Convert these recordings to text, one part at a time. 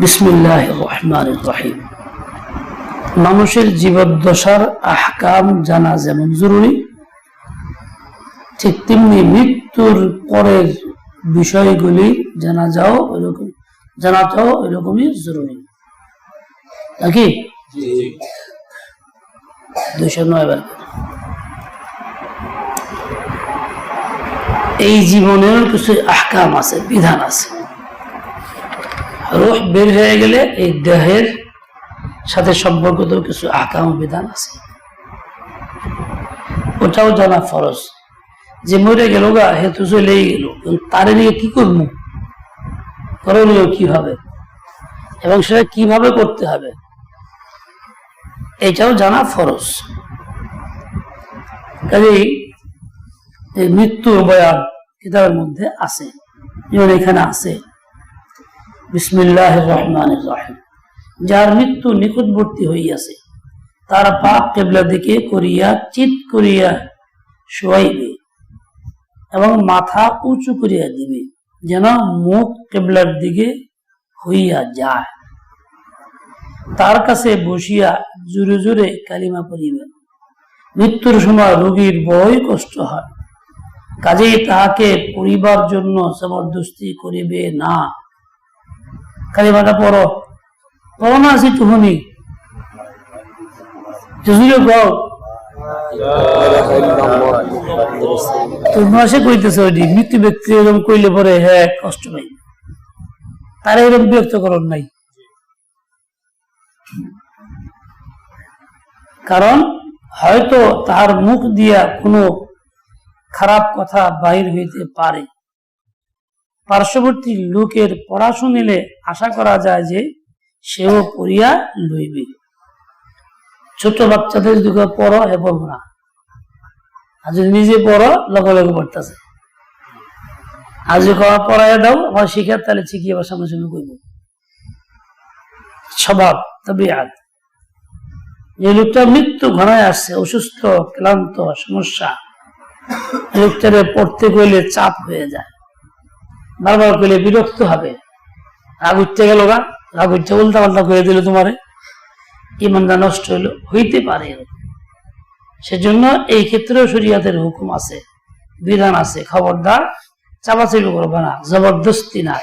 বিসমিল্লাহ রহমান রহিম। মানুষের জীবদ্দশার আহকাম জানা যেমন জরুরি ঠিক তেমনি মৃত্যুর পরের বিষয়গুলি জানা যাও এরকম জানাটাও এরকমই জরুরি। নাকি? দুইশো নয় বার। এই জীবনের কিছু আহকাম আছে বিধান আছে। রোহ বের হয়ে গেলে এই দেহের সাথে সম্পর্কিত কিছু আকাম বিধান আছে। ওটাও জানা ফরজ। যে মরে গেল গা হেতু চলেই গেল। তারে নিয়ে কি করব? করণীয় কি হবে? এবং সেটা কীভাবে করতে হবে? এটাও জানা ফরজ। কাজেই এই মৃত্যুর বয়ান কিতাবের মধ্যে আছে। যেমন এখানে আছে বিসমিল্লাহ রহমান রহিম। যার মৃত্যু নিকটবর্তী হইয়াছে, তার পাপ কেবলা দিকে করিয়া চিত করিয়া শোয়াইবে এবং মাথা উঁচু করিয়া দিবে, যেন মুখ কেবলার দিকে হইয়া যায়। তার কাছে বসিয়া জোরে জোরে কালিমা পড়িবে। মৃত্যুর সময় রোগীর বড়ই কষ্ট হয়। কাজেই তাহাকে পরিবার জন্য জবরদস্তি করিবে না। কালিমাটা পড়ো পড়ো না আছি টুহনি মৃত্যু ব্যক্তি এরকম পরে হ্যাঁ কষ্ট এরকম বিরক্ত নাই। কারণ হয়তো তার মুখ দিয়া কোনো খারাপ কথা বাহির হইতে পারে পার্শ্ববর্তী লোকের পড়া শুনিলে আশা করা যায় যে সেও পড়িয়া লইবে। ছোট বাচ্চাদের দিকে পড়ো হে না। আর যদি নিজে পড়ো লগে লগে পড়তেছে আর যদি পড়াইয়া দাও, আমার শিখে তাহলে শিখিয়ে আবার সামনে সামনে করব। স্বভাব তবে আদ যে লোকটা মৃত্যু ঘনায় আসছে, অসুস্থ, ক্লান্ত, সমস্যা লোকটারে পড়তে কইলে চাপ হয়ে যায়। বারবার কইলে বিরক্ত হবে। রাগ উঠতে গেল গা, রাগ উঠতে উল্টা পাল্টা করে দিল তোমারে। ইমানটা নষ্ট হইল, হইতে পারে সেজন্য এই ক্ষেত্রেও শরিয়াতের হুকুম আছে, বিধান আছে। খবরদার, চাপাচাপি করবে না, জবরদস্তি না।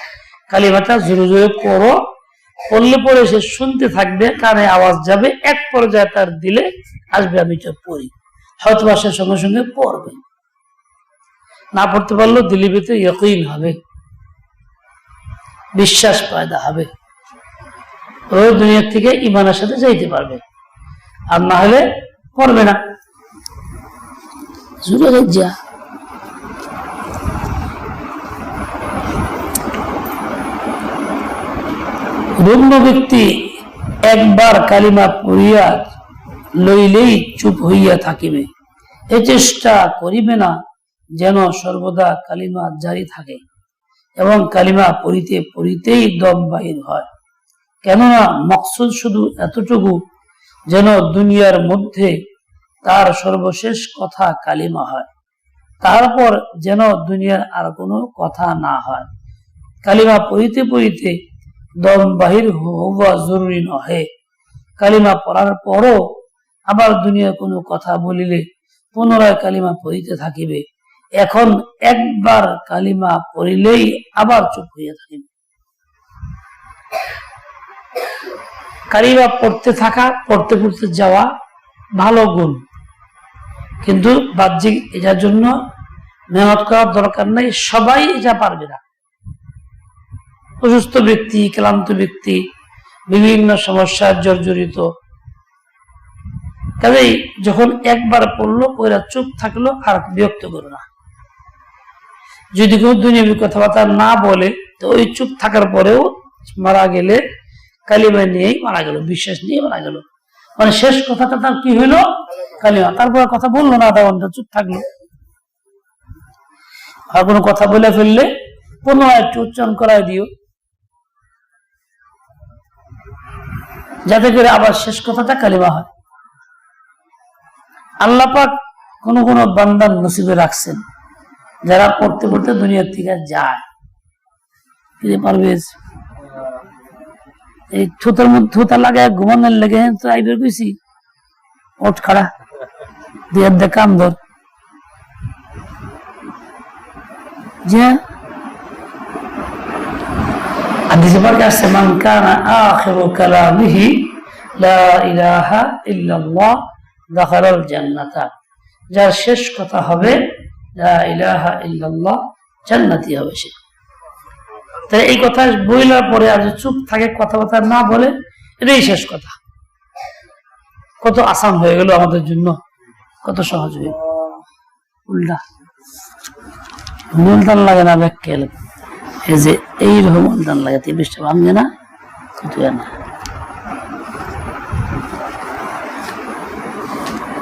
কালিমাটা জোরে জোরে পড়ো। পড়লে পরে সে শুনতে থাকবে, কানে আওয়াজ যাবে, এক পর্যায়ে তার দিলে আসবে, আমি তো পড়ি। হয়তো সঙ্গে সঙ্গে পড়বে। না পড়তে পারলেও দিলি ভিতরে ইয়কিন হবে। বিশ্বাস পয়দা হবে। ও দুনিয়ার থেকে ইমানের সাথে যাইতে পারবে। আর না হলে করবে না। রুগ্ন ব্যক্তি একবার কালিমা পড়িয়া লইলেই চুপ হইয়া থাকিবে। এ চেষ্টা করিবে না যেন সর্বদা কালিমা জারি থাকে। এবং কালিমা পড়িতে পড়িতেই দম বাহির হয়। কেননা মকসুদ শুধু এতটুকু যেন দুনিয়ার মধ্যে তার সর্বশেষ কথা কালিমা হয়। তারপর যেন দুনিয়ার আর কোনো কথা না হয়। কালিমা পড়িতে পড়িতে দম বাহির হওয়া জরুরি নহে। কালিমা পড়ার পরও আবার দুনিয়ার কোনো কথা বলিলে পুনরায় কালিমা পড়িতে থাকিবে। এখন একবার কালিমা পড়িলেই আবার চুপ হইয়া থাকিবে। কালিমা পড়তে থাকা, পড়তে পড়তে যাওয়া ভালো গুণ। কিন্তু বাহ্যিক এটার জন্য মেহনত করার দরকার নাই, সবাই এটা পারবে না। অসুস্থ ব্যক্তি, ক্লান্ত ব্যক্তি, বিভিন্ন সমস্যার জর্জরিত। কাজেই যখন একবার পড়ল ওরা চুপ থাকল, আর বিরক্ত করো না। যদি কেউ দুনিয়াবি কথাবার্তা না বলে, তো ওই চুপ থাকার পরেও মারা গেলে, কালিমা নিয়েই মারা গেল, বিশ্বাস নিয়ে মারা গেল। মানে শেষ কথাটা তার কি হইল? কালিমা। তারপর কথা বলল না, আধা ঘণ্টা চুপ থাকল। আর কোনো কথা বলে ফেললে পুনরায় একটু উচ্চারণ করাই দিও। যাতে করে আবার শেষ কথাটা কালিমা হয়। আল্লাহ পাক কোন কোন বান্দান নসিবে রাখছেন। যারা পড়তে পড়তে দুনিয়ার থেকে যায় পারভেজ এই থুতার মধ্যে থুতা লাগায় ঘুমানোর লেগে তো আইবার কইছি, ওঠ খাড়া দিয়ে দে কাম ধর। যে যার শেষ কথা হবে জান্নাতি হবে সে। তাই এই কথা বইলার পরে আর চুপ থাকে, কথাবার্তা না বলে, এটাই শেষ কথা। কত আসান হয়ে গেল আমাদের জন্য, কত সহজ হয়ে উল্টা। মূলদান লাগে না ব্যাখ্যা এই যে এইরকম মূলদান লাগে তিরিশটা ভাঙবে না, কিছু না।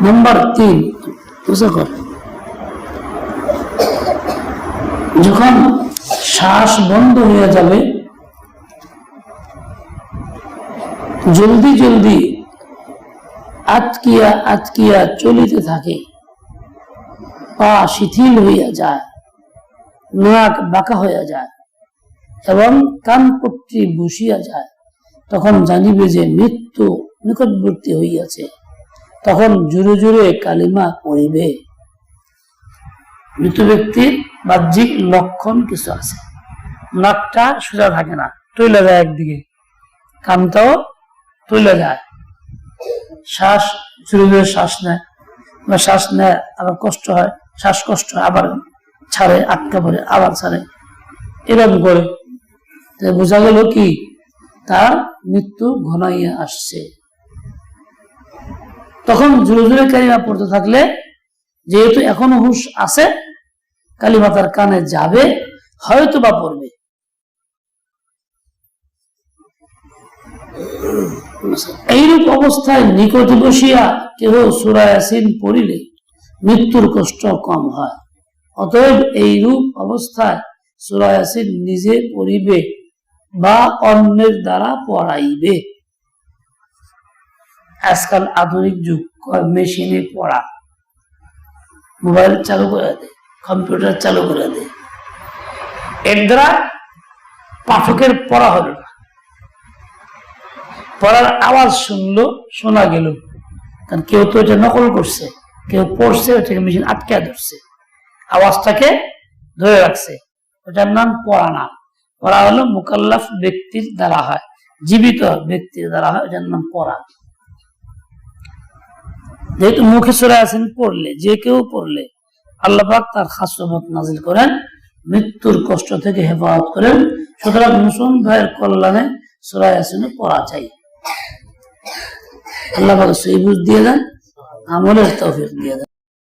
নাম্বার তিন, বুঝে কর। যখন শ্বাস বন্ধ হয়ে যাবে, জলদি জলদি আটকিয়া আটকিয়া চলিতে থাকে। পা শিথিল হইয়া যায়, নাক বাঁকা হইয়া যায় এবং কানপট্টি বসিয়া যায়। তখন জানিবে যে মৃত্যু নিকটবর্তী হইয়াছে। তখন জোরে জোরে কালিমা পড়িবে। মৃত ব্যক্তির বাহ্যিক লক্ষণ কিছু আছে। নাকটা সোজা থাকে না টইলে যায় একদিকে। কানটাও টইলে যায়। শ্বাস জোরে শ্বাস নেয়। শ্বাস নেয়, আবার কষ্ট হয়। শ্বাসকষ্ট হয়, আবার ছাড়ে, আটকা পড়ে, আবার ছাড়ে। এরকম করে। বোঝা গেল কি? তার মৃত্যু ঘনাইয়া আসছে। তখন জোরে জোরে কালিমা পড়তে থাকলে যেহেতু এখনও হুশ আছে কালিমা তার কানে যাবে হয়তো বা পড়বে। এইরূপ অবস্থায় নিকটে বসিয়া কেহ সুরায়াসিন পড়িলে মৃত্যুর কষ্ট কম হয়। অতএব এইরূপ অবস্থায় সুরায়াসিন নিজে পড়িবে বা অন্যের দ্বারা পড়াইবে। আজকাল আধুনিক যুগ মেশিনে পড়া। মোবাইল চালু করে দেয় কম্পিউটার চালু করে দেয় এর দ্বারা পাঠকের পড়া হলো না। পড়ার আওয়াজ শুনলো, শোনা গেল। কারণ কেউ তো এটা নকল করছে, কেউ পড়ছে, ওটাকে মেশিন আটকে ধরছে। আওয়াজটাকে ধরে রাখছে। ওটার নাম পড়া না পড়া হলো মুকাল্লাফ ব্যক্তির দ্বারা হয়, জীবিত ব্যক্তির দ্বারা হয়, ওটার নাম পড়া। যেহেতু মুখে সরে আছেন পড়লে, যে কেউ পড়লে আল্লাপাক তার খাসমত নাজিল করেন, মৃত্যুর কষ্ট থেকে হেফাজত করেন। সুতরাং মুসলিম ভাইয়ের কল্যাণে সুরায় আসিনে পড়া চাই। আল্লাহ পাক সই বুঝ দিয়ে দেন, আমলের তৌফিক দিয়ে দেন।